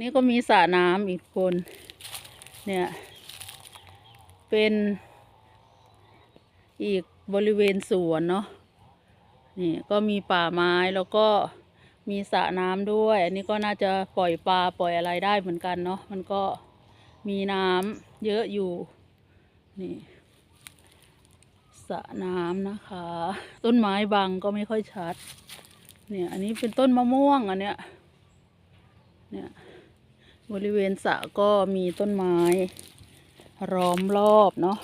นี้ก็มีสระน้ำอีกคน เนี่ย เป็นอีกบริเวณสวนเนาะนี่ก็มีป่าไม้แล้วก็มีสระน้ำด้วย อันนี้ก็น่าจะปล่อยปลาปล่อยอะไรได้เหมือนกันเนาะมันก็มีน้ำเยอะอยู่นี่สระน้ำนะคะ ต้นไม้บังก็ไม่ค่อยชัด เนี่ย อันนี้เป็นต้นมะม่วงอันเนี้ยเนี่ย บริเวณสระก็มีต้นไม้ล้อมรอบเนาะ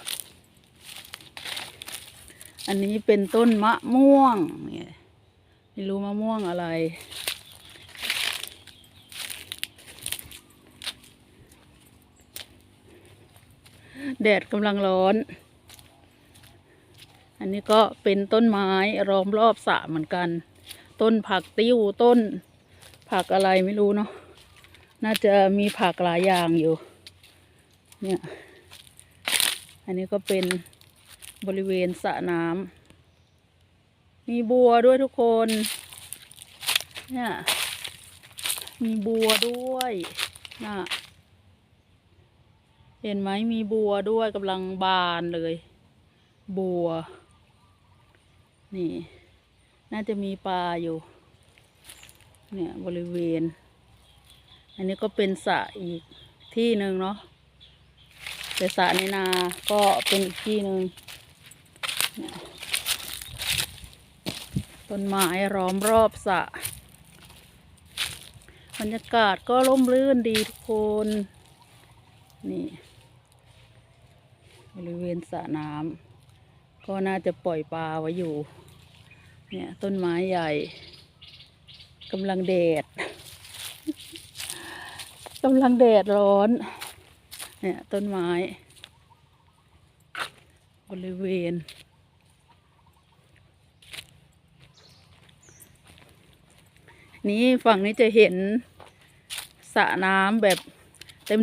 อันนี้เป็นต้นมะม่วงเนี่ยไม่รู้มะม่วงอะไร แดดกำลังร้อน อันนี้ก็เป็นต้นไม้ล้อมรอบสระเหมือนกัน ต้นผักติ้วต้นผักอะไรไม่รู้เนาะ น่าจะมีผักหลายอย่างอยู่ เนี่ย อันนี้ก็เป็นบริเวณสระน้ำ มีบัวด้วยทุกคน เนี่ย มีบัวด้วยน่ะเห็นไหมมีบัวด้วยกำลังบานเลย บัว นี่ น่าจะมีปลาอยู่ เนี่ยบริเวณ อันนี้ก็เป็นสระอีกที่หนึ่งเนาะแต่สระในนาก็เป็นอีกที่หนึ่งต้นไม้ล้อมรอบสระบรรยากาศก็ร่มรื่นดีทุกคน นี่ บริเวณสระน้ำก็น่าจะปล่อยปลาไว้อยู่ เนี่ย ต้นไม้ใหญ่กำลังแดด กำลังแดดร้อน เนี่ยต้นไม้ บริเวณ นี้ฝั่งนี้จะเห็นสระน้ำแบบ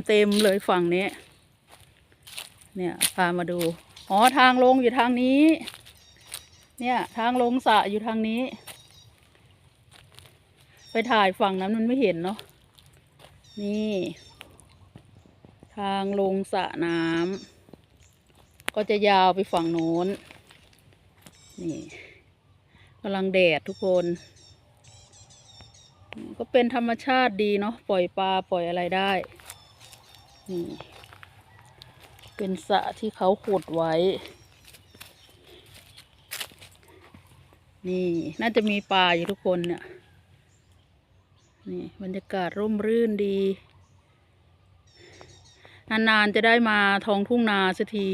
เต็มๆเลยฝั่งนี้ เนี่ยพามาดู อ๋อทางลงอยู่ทางนี้ เนี่ยทางลงสระอยู่ทางนี้ ไปถ่ายฝั่งนั้นมันไม่เห็นเนาะ นี่ ทางลงสระน้ำก็จะยาวไปฝั่งโน้น นี่กำลังแดดทุกคน ก็เป็นธรรมชาติดีเนาะปล่อยปลาปล่อยอะไรได้นี่เป็นสระที่เขาขุดไว้ นี่ น่าจะมีปลาอยู่ทุกคนเนี่ย นี่บรรยากาศร่มรื่นดี นานๆจะได้มาท้องทุ่งนาสักที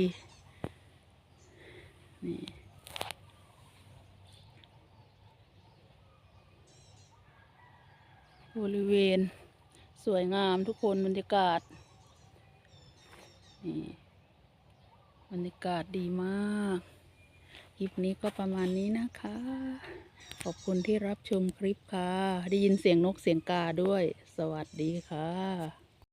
นี่บริเวณสวยงามทุกคนบรรยากาศ นี่บรรยากาศดีมากคลิปนี้ก็ประมาณนี้นะคะ อบคุณที่รับชมคลิปค่ะ ได้ยินเสียงนกเสียงกาด้วย สวัสดีค่ะ